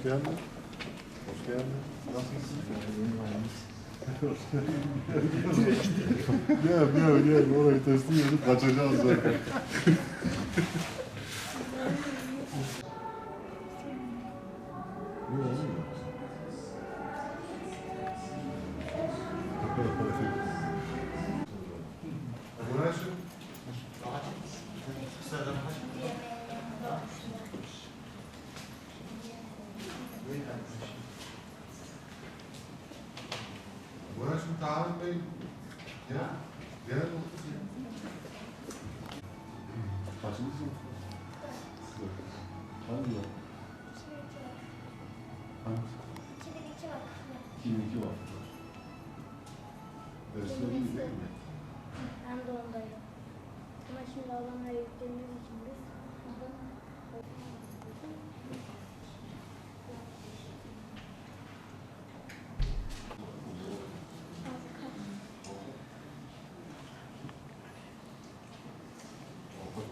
Hoş geldin. Hoş geldin. Nasılsın? gel gel gel. Orayı teslim edip kaçacağız zaten. Ne oldu? Tarık Bey. Ya. Gel otur. Kaçıncı sınıf? Hangi yıl? Hangisi? 2002 var. Dersleri iyi değil mi? Ben de ondayım. Ama şimdi alanlara yüklediğimiz için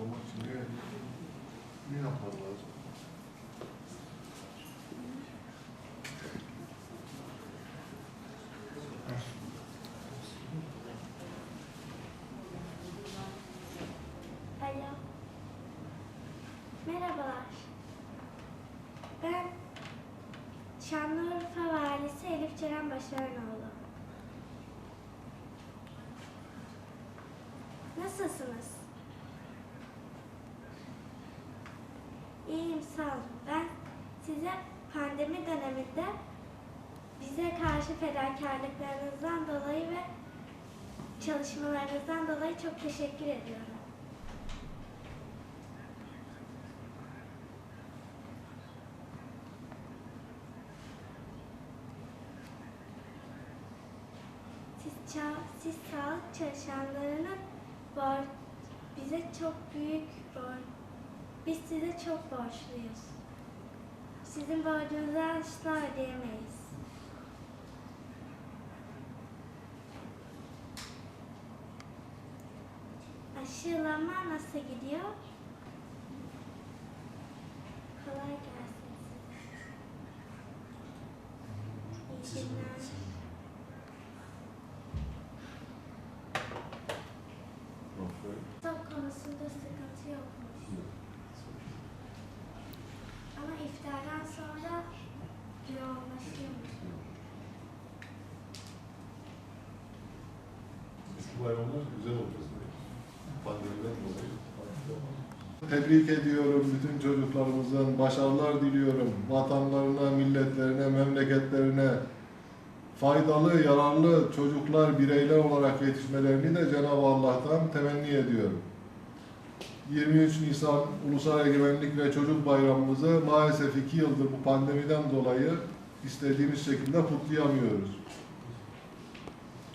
olmak için ne, ne yapman lazım? Merhabalar. Ben Şanlıurfa Valisi Elif Ceren Başaranoğlu. Nasılsınız? Olun. Ben size pandemi döneminde bize karşı fedakarlıklarınızdan dolayı ve çalışmalarınızdan dolayı çok teşekkür ediyorum. Siz, siz sağlık çalışanlarının bize çok büyük biz size çok borçluyuz. Sizin borcunuzu asla ödeyemeyiz. Aşılama nasıl gidiyor? Kolay gelsin. İyi günler. Stok konusunda sıkıntı yokmuş. Ama iftardan sonra yoğunlaşıyormuş. Eski bayramlar güzel olacak. Pandemiden dolayı. Tebrik ediyorum bütün çocuklarımızın, başarılar diliyorum. Vatanlarına, milletlerine, memleketlerine faydalı, yararlı çocuklar, bireyler olarak yetişmelerini de Cenab-ı Allah'tan temenni ediyorum. 23 Nisan Ulusal Egemenlik ve Çocuk Bayramımızı maalesef iki yıldır bu pandemiden dolayı istediğimiz şekilde kutlayamıyoruz.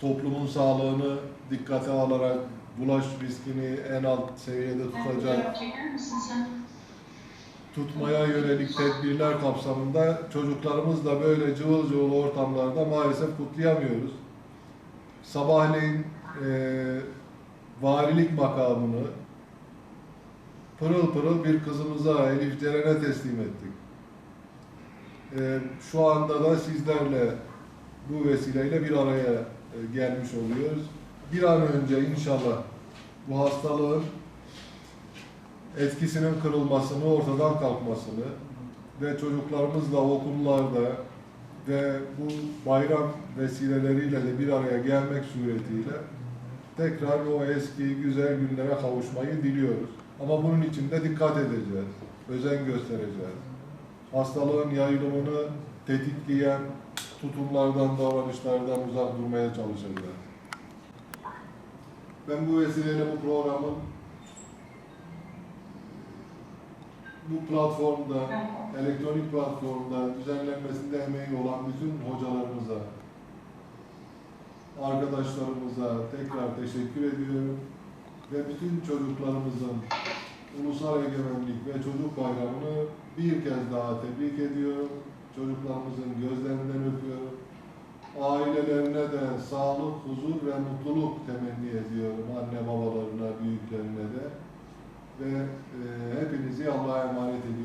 Toplumun sağlığını dikkate alarak bulaş riskini en alt seviyede tutacak tutmaya yönelik tedbirler kapsamında çocuklarımız da böyle cıvıl cıvıl ortamlarda maalesef kutlayamıyoruz. Sabahleyin eee valilik makamını pırıl pırıl bir kızımıza Elif Ceren'e teslim ettik. Eee, şu anda da sizlerle bu vesileyle bir araya e, gelmiş oluyoruz. Bir an önce inşallah bu hastalığın etkisinin kırılmasını, ortadan kalkmasını ve çocuklarımızla okullarda ve bu bayram vesileleriyle de bir araya gelmek suretiyle tekrar o eski güzel günlere kavuşmayı diliyoruz. Ama bunun için de dikkat edeceğiz, özen göstereceğiz. Hastalığın yayılımını tetikleyen tutumlardan, davranışlardan uzak durmaya çalışacağız. Ben bu vesileyle bu programın bu platformda, elektronik platformda düzenlenmesinde emeği olan bütün hocalarımıza, arkadaşlarımıza tekrar teşekkür ediyorum. Ve bütün çocuklarımızın Ulusal Egemenlik ve Çocuk Bayramı'nı bir kez daha tebrik ediyorum. Çocuklarımızın gözlerinden öpüyorum. Ailelerine de sağlık, huzur ve mutluluk temenni ediyorum. Anne babalarına, büyüklerine de. Ve e, hepinizi Allah'a emanet ediyorum.